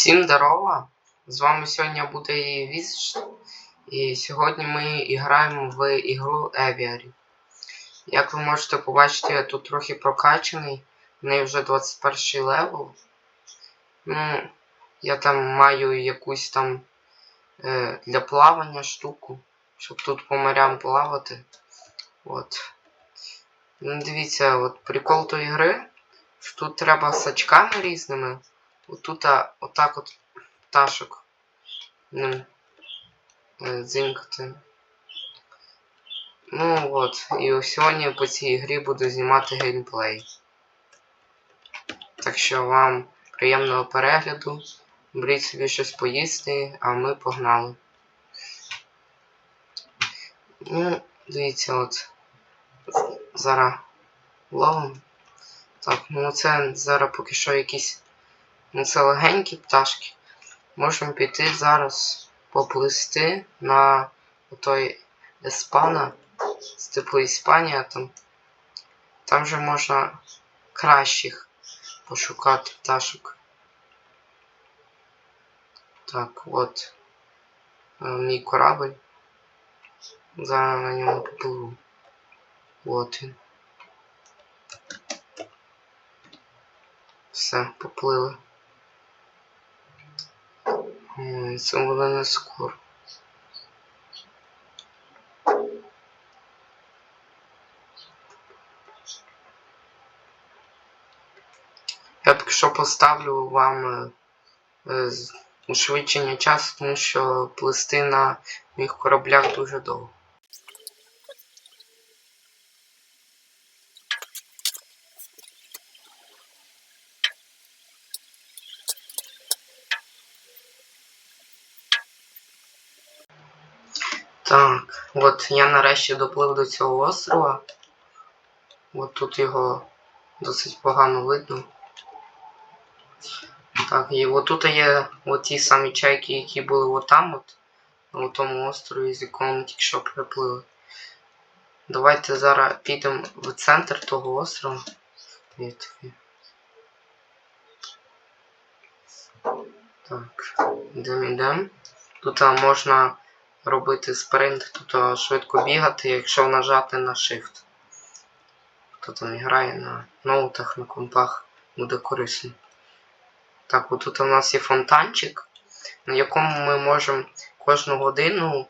Всім здорова! З вами сьогодні буде Віс. І сьогодні ми граємо в ігру Aviary. Як ви можете побачити, я тут трохи прокачаний. В неї вже 21 левел. Ну, я там маю якусь там е, для плавання штуку, щоб тут по морям плавати. От. Ну, дивіться, от прикол тої гри. Тут треба з очками різними. Отут отак от пташок ним е, дзинькати. Ну от, і сьогодні по цій грі буду знімати геймплей. Так що вам приємного перегляду. Беріть собі щось поїсти, а ми погнали. Ну, дивіться, от. Зараз ловимо. Так, ну це зараз поки що якісь. Це легенькі пташки. Можемо піти зараз поплисти на той Еспана, з Іспанія там. Там же можна кращих пошукати пташок. Так, от е, мій корабль. Зараз на ньому попливу. От він. Все, поплили. Ой, Це було не скоро. Я поки що поставлю вам е, е, ушвидшення часу, тому що плисти на моїх кораблях дуже довго. Так, от я нарешті доплив до цього острова. От тут його досить погано видно. Так, і от тут є от ті самі чайки, які були отам от, на тому острові, з якого ми тільки що приплили. Давайте зараз підемо в центр того острова. Так, йдемо, йдемо. Тут можна робити спринт, а, швидко бігати, якщо нажати на Shift. Хто там грає на ноутах, на компах, буде корисно. Так, отут у нас є фонтанчик, на якому ми можемо кожну годину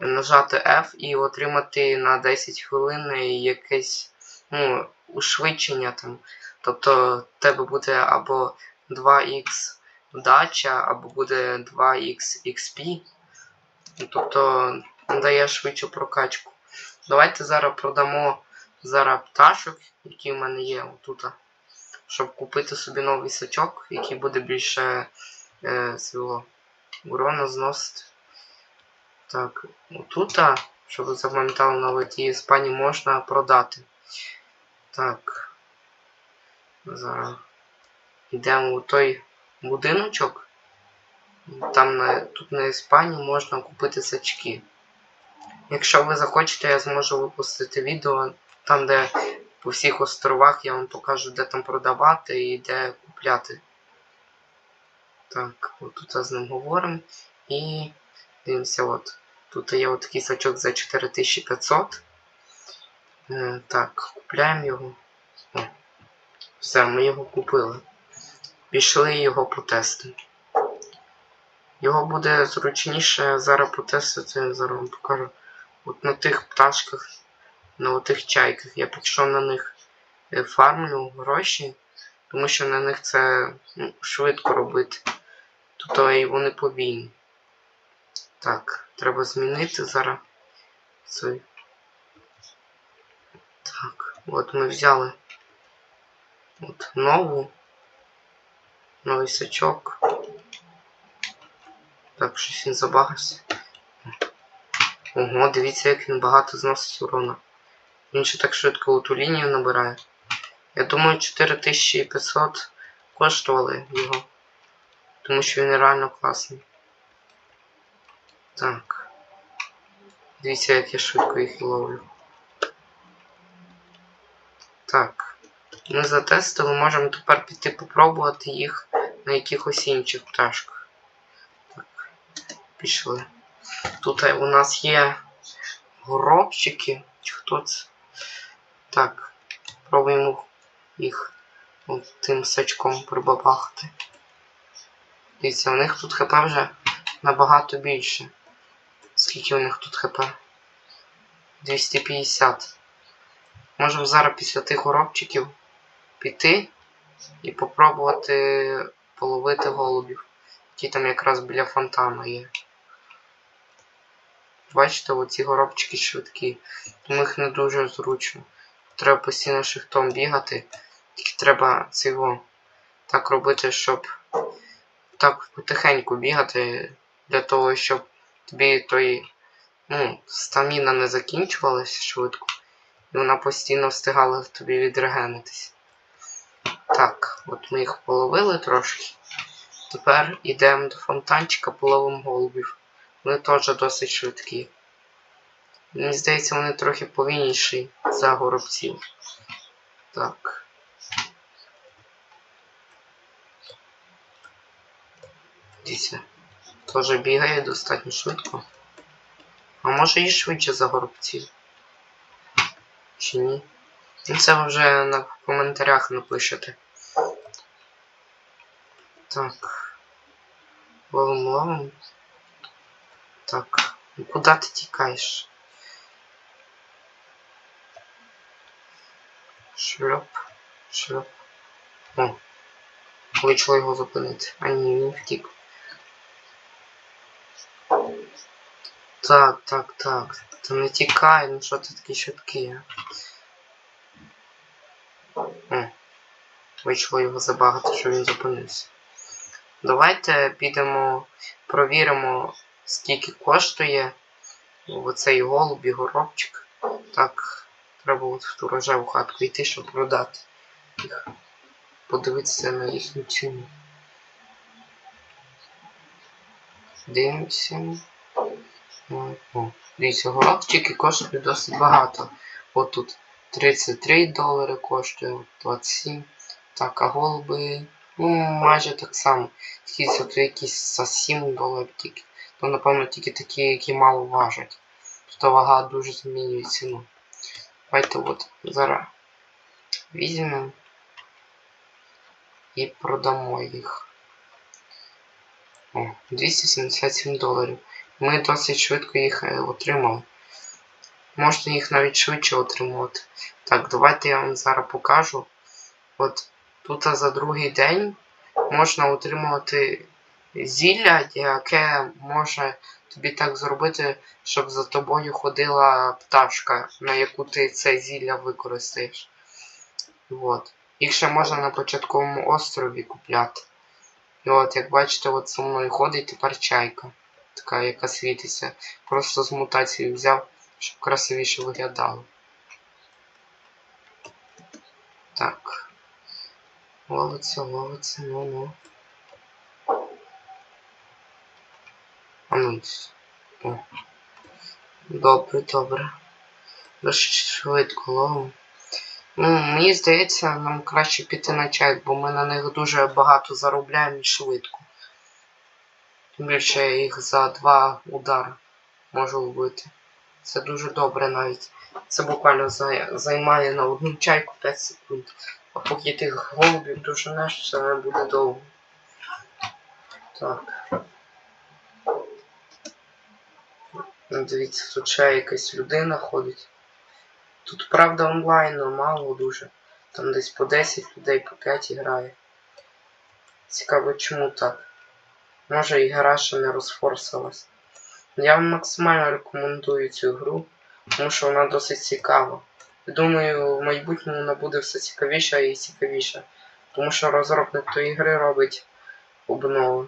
нажати F і отримати на 10 хвилин якесь ну, ушвидшення там. Тобто тебе буде або 2х вдача, або буде 2х XP. Тобто дає швидшу прокачку. Давайте зараз продамо зараз пташок, які в мене є отут щоб купити собі новий сачок, який буде більше е, свого урона зносити. Так, отут, щоб ви запам'ятали на тій Іспанії, можна продати. Так. Зараз йдемо у той будиночок. Там на, тут на Іспанії можна купити сачки. Якщо ви захочете, я зможу випустити відео там, де по всіх островах я вам покажу, де там продавати і де купляти. Так, от тут з ним говоримо. І дивимося, от. Тут є от такий сачок за 4500. Е, так, купляємо його. О, все, ми його купили. Пішли його потестимо. Його буде зручніше зараз потестити, зараз вам покажу. От на тих пташках на тих чайках. Я поки що на них е, фармлю гроші, тому що на них це ну, швидко робити. Тут і вони повільні. Так, треба змінити зараз цей. Так, от ми взяли от нову. Новий сачок. Так, щось він забагався. Ого, дивіться, як він багато зносить урона. Він ще так швидко ту лінію набирає. Я думаю, 4500 коштували його. Тому що він реально класний. Так. Дивіться, як я швидко їх ловлю. Так. Ми затестили, можемо тепер піти попробувати їх на якихось інших пташках. Пішли. Тут у нас є горобчики. Чи хто це? Так, пробуємо їх тим сачком прибабахати. Дивіться, у них тут хп вже набагато більше. Скільки у них тут хп? 250. Можемо зараз після тих горобчиків піти і попробувати половити голубів, які там якраз біля фонтану є. Бачите, оці горобчики швидкі, тому їх не дуже зручно. Треба постійно шифтом бігати, тільки треба цього так робити, щоб так потихеньку бігати, для того, щоб тобі той ну, стаміна не закінчувалася швидко, і вона постійно встигала тобі відрегенитись. Так, от ми їх половили трошки. Тепер йдемо до фонтанчика, половимо голубів. Вони теж досить швидкі. Мені здається, вони трохи повільніші за горобців. Так. Дивіться. Теж бігає достатньо швидко. А може і швидше за горобців? Чи ні? Ну це ви вже на коментарях напишете. Так. Ловим, ловим. Так. Ну куди ти тікаєш? Шльоп. Шльоп. О. Вийшло його зупинити. А ні, він втік. Так, так, так. Та не тікай, ну що ти такий швидкий, а? О. Вийшло його забагато, що він зупинився. Давайте підемо, провіримо, скільки коштує оцей голуб і горобчик. Так, треба от в ту рожеву хатку йти, щоб продати їх. Подивитися на їхню ціну. Дивимося. О, дивіться, горобчики коштують досить багато. От тут 33 долари коштує, 27. Так, а голуби, ну, майже так само. Тільки тут якісь за 7 доларів тільки. То, напевно, тільки такі, які мало важать. Тобто вага дуже змінює ціну. Давайте от зараз візьмемо і продамо їх. О, 277 доларів. Ми досить швидко їх е, отримали. Можна їх навіть швидше отримувати. Так, давайте я вам зараз покажу. От тут за другий день можна отримувати зілля, яке може тобі так зробити, щоб за тобою ходила пташка, на яку ти це зілля використаєш. От. Їх ще можна на початковому острові купляти. І от, як бачите, от зі мною ходить тепер чайка. Така, яка світиться. Просто з мутації взяв, щоб красивіше виглядало. Так. Ловиться, ловиться, ну А ну. О. Добре, добре. Досить швидко ловимо. Ну, мені здається, нам краще піти на чайк, бо ми на них дуже багато заробляємо і швидко. Тим більше я їх за два удари можу вбити. Це дуже добре навіть. Це буквально займає на одну чайку 5 секунд. А поки тих голубів доженеш, це не буде довго. Так. Ну, Дивіться, тут ще якась людина ходить. Тут, правда, онлайн мало дуже. Там десь по 10 людей, по 5 грає. Цікаво, чому так. Може і гра ще не розфорсилась. Я вам максимально рекомендую цю гру, тому що вона досить цікава. Думаю, в майбутньому вона буде все цікавіша і цікавіша. Тому що розробник тої гри робить обнови.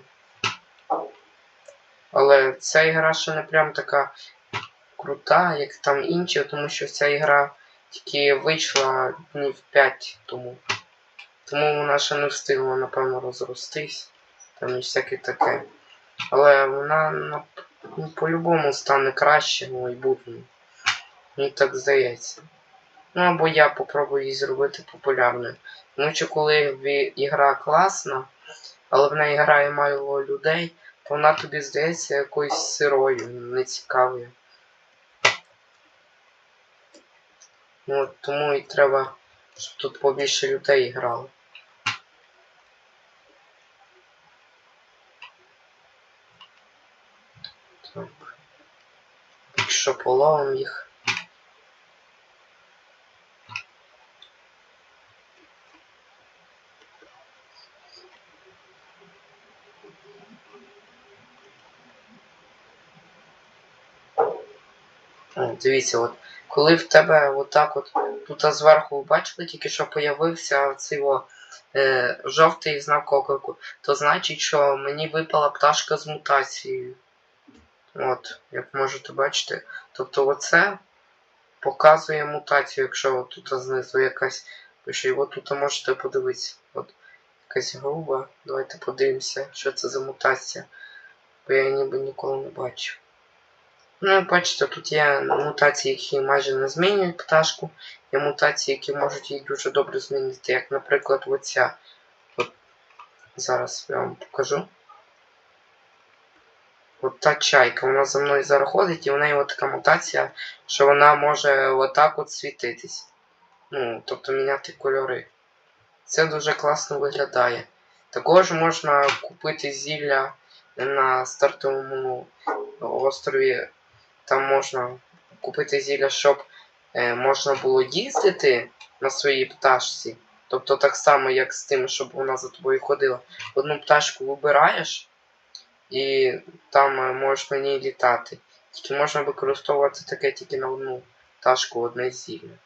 Але ця гра ще не прям така крута, як там інші, тому що ця гра тільки вийшла днів 5 тому. Тому вона ще не встигла, напевно, розростись. Там і всяке таке. Але вона ну, по-любому стане краще в майбутньому. Мені так здається. Ну або я попробую її зробити популярною. Тому що коли ігра класна, але в неї грає мало людей, вона тобі здається якоюсь сирою, нецікавою. Ну, тому і треба, щоб тут побільше людей грало. Так. Якщо половим їх. О, Дивіться, от коли в тебе отак от тут зверху бачили, тільки що появився цей о, е, жовтий знак оклику, то значить, що мені випала пташка з мутацією. От, як можете бачити. Тобто оце показує мутацію, якщо тут знизу якась пише. І от тут можете подивитися. От якась груба. Давайте подивимося, що це за мутація. Бо я ніби ніколи не бачив. Ну, бачите, тут є мутації, які майже не змінюють пташку. Є мутації, які можуть її дуже добре змінити, як, наприклад, оця. От зараз я вам покажу. От та чайка, вона за мною зараз ходить, і в неї така мутація, що вона може отак от світитись. Ну, тобто міняти кольори. Це дуже класно виглядає. Також можна купити зілля на стартовому острові. Там можна купити зілля, щоб е, можна було їздити на своїй пташці. Тобто так само, як з тим, щоб вона за тобою ходила. Одну пташку вибираєш, і там е, можеш на ній літати. Тільки можна використовувати таке тільки на одну пташку, одне зілля.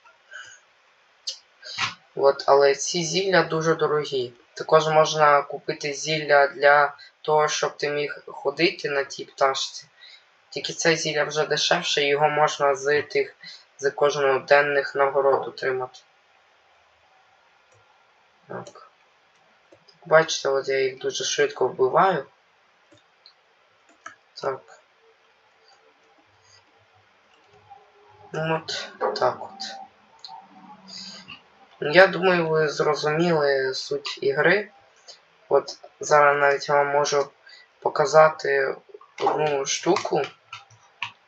От, але ці зілля дуже дорогі. Також можна купити зілля для того, щоб ти міг ходити на тій пташці. Тільки це зілля вже дешевше, і його можна з тих з кожного денних нагород отримати. Так. Бачите, от я їх дуже швидко вбиваю. Так. Ну от так от. Я думаю, ви зрозуміли суть ігри. От зараз навіть я вам можу показати одну штуку,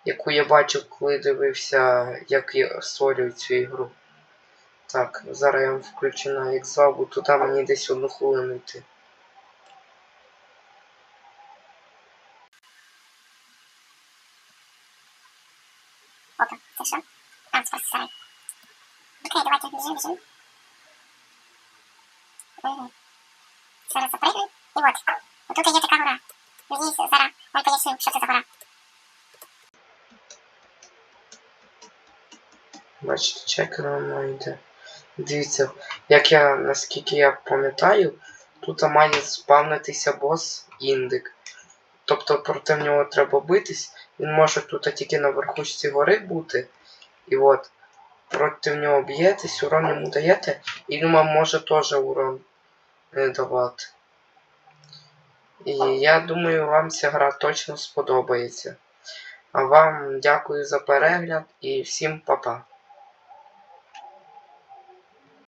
яку я бачив, коли дивився, як я створюю цю ігру. Так, зараз я вам включу на X2, бо туди мені десь одну хвилину йти. Опа, це що? Окей, давайте біжим, біжим. Угу. Зараз запригну. І от. Отут є така гора. Надіюсь, зараз вам поясню, що це за гора. Бачите, чекер воно йде. Дивіться, як я, наскільки я пам'ятаю, тут має спавнитися бос індик. Тобто проти нього треба битись. Він може тут тільки на верхушці гори бути. І от, проти нього б'єтесь, урон йому даєте, і він вам може теж урон е, давати. І я думаю, вам ця гра точно сподобається. А вам дякую за перегляд і всім па-па.